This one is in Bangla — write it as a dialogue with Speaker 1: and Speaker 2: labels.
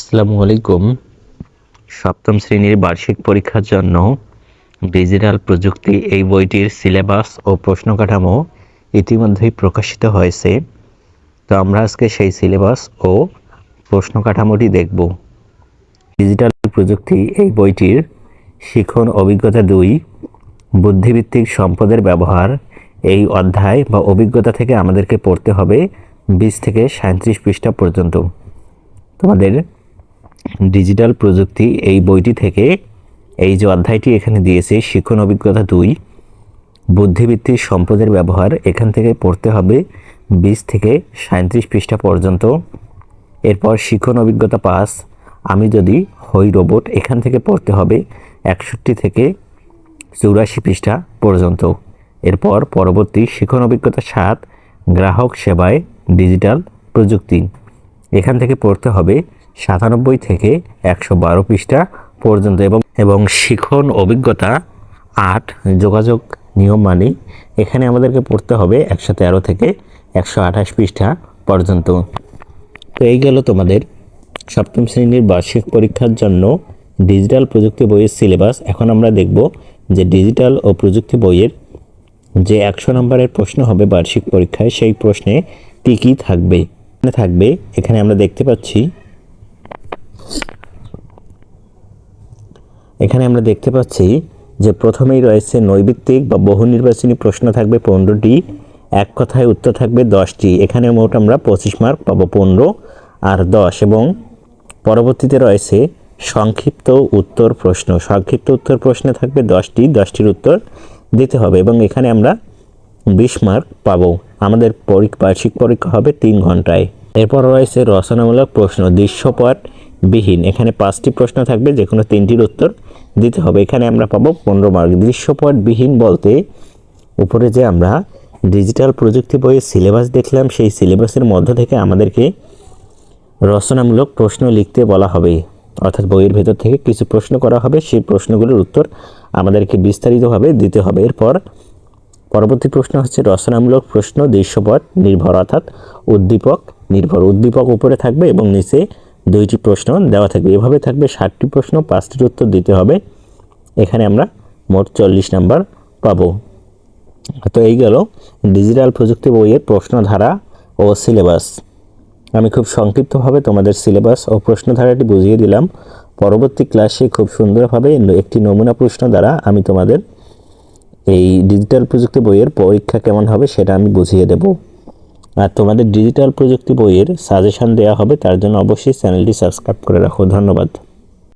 Speaker 1: আসসালামু আলাইকুম। সপ্তম শ্রেণির বার্ষিক পরীক্ষার জন্য ডিজিটাল প্রযুক্তি এই বইটির সিলেবাস ও প্রশ্ন কাঠামো ইতিমধ্যেই প্রকাশিত হয়েছে। তো আমরা আজকে সেই সিলেবাস ও প্রশ্ন কাঠামোটি দেখব। ডিজিটাল প্রযুক্তি এই বইটির শিখন অভিজ্ঞতা দুই বুদ্ধিভিত্তিক সম্পদের ব্যবহার এই অধ্যায় বা অভিজ্ঞতা থেকে আমাদেরকে পড়তে হবে বিশ থেকে সাঁত্রিশ পৃষ্ঠা পর্যন্ত। তোমাদের ডিজিটাল প্রযুক্তি এই বইটি থেকে এই যে অধ্যায়টি এখানে দিয়েছে, শিক্ষণ অভিজ্ঞতা দুই, বুদ্ধিবৃত্তির সম্পদের ব্যবহার, এখান থেকে পড়তে হবে বিশ থেকে সাঁত্রিশ পৃষ্ঠা পর্যন্ত। এরপর শিক্ষণ অভিজ্ঞতা পাস আমি যদি হই রোবট, এখান থেকে পড়তে হবে একষট্টি থেকে চৌরাশি পৃষ্ঠা পর্যন্ত। এরপর পরবর্তী শিক্ষণ অভিজ্ঞতা সাত, গ্রাহক সেবায় ডিজিটাল প্রযুক্তি, এখান থেকে পড়তে হবে সাতানব্বই থেকে একশো বারো পৃষ্ঠা পর্যন্ত এবং এবং শিখন অভিজ্ঞতা আট যোগাযোগ নিয়ম মানি এখানে আমাদেরকে পড়তে হবে একশো তেরো থেকে একশো আঠাশ পৃষ্ঠা পর্যন্ত। তো এই গেল তোমাদের সপ্তম শ্রেণির বার্ষিক পরীক্ষার জন্য ডিজিটাল প্রযুক্তি বইয়ের সিলেবাস। এখন আমরা দেখব যে ডিজিটাল ও প্রযুক্তি বইয়ের যে একশো নম্বরের প্রশ্ন হবে বার্ষিক পরীক্ষায়, সেই প্রশ্নে কী কী থাকবে? থাকবে, এখানে আমরা দেখতে পাচ্ছি এখানে আমরা দেখতে পাচ্ছি যে প্রথমেই রয়েছে নৈবিত্তিক বা বহু নির্বাচনী প্রশ্ন থাকবে পনেরোটি, এক কথায় উত্তর থাকবে দশটি। এখানে মোট আমরা পঁচিশ মার্ক পাবো পনেরো আর দশ এবং পরবর্তীতে রয়েছে সংক্ষিপ্ত উত্তর প্রশ্ন। সংক্ষিপ্ত উত্তর প্রশ্নে থাকবে দশটি, দশটির উত্তর দিতে হবে এবং এখানে আমরা বিশ মার্ক পাবো। আমাদের বার্ষিক পরীক্ষা হবে তিন ঘন্টায়। এরপর রয়েছে রচনামূলক প্রশ্ন দৃশ্যপট বিহীন এখানে পাঁচটি প্রশ্ন থাকবে যে কোনো তিনটির উত্তর দিতে হবে। এখানে আমরা পাবো পনেরো মার্ক। দৃশ্যপট বিহীন বলতে উপরে যে আমরা ডিজিটাল প্রযুক্তি বইয়ের সিলেবাস দেখলাম, সেই সিলেবাসের মধ্য থেকে আমাদেরকে রচনামূলক প্রশ্ন লিখতে বলা হবে। অর্থাৎ বইয়ের ভেতর থেকে কিছু প্রশ্ন করা হবে, সেই প্রশ্নগুলোর উত্তর আমাদেরকে বিস্তারিতভাবে দিতে হবে। এরপর পরবর্তী প্রশ্ন হচ্ছে রচনামূলক প্রশ্ন, দৃশ্যপট নির্ভর, অর্থাৎ উদ্দীপক নির্ভর। উদ্দীপক উপরে থাকবে এবং নিচে দুইটি প্রশ্ন দেওয়া থাকবে। এভাবে থাকবে ষাটটি প্রশ্ন, পাঁচটির উত্তর দিতে হবে। এখানে আমরা মোট চল্লিশ নাম্বার পাবো। তো এই গেল ডিজিটাল প্রযুক্তি বইয়ের প্রশ্নধারা ও সিলেবাস। আমি খুব সংক্ষিপ্তভাবে তোমাদের সিলেবাস ও প্রশ্নধারাটি বুঝিয়ে দিলাম। পরবর্তী ক্লাসে খুব সুন্দরভাবে একটি নমুনা প্রশ্ন দ্বারা আমি তোমাদের এই ডিজিটাল প্রযুক্তি বইয়ের পরীক্ষা কেমন হবে সেটা আমি বুঝিয়ে দেব। আর তোমাদের ডিজিটাল প্রযুক্তি বইয়ের সাজেশন দেওয়া হবে, তার জন্য অবশ্যই চ্যানেলটি সাবস্ক্রাইব করে রাখো। ধন্যবাদ।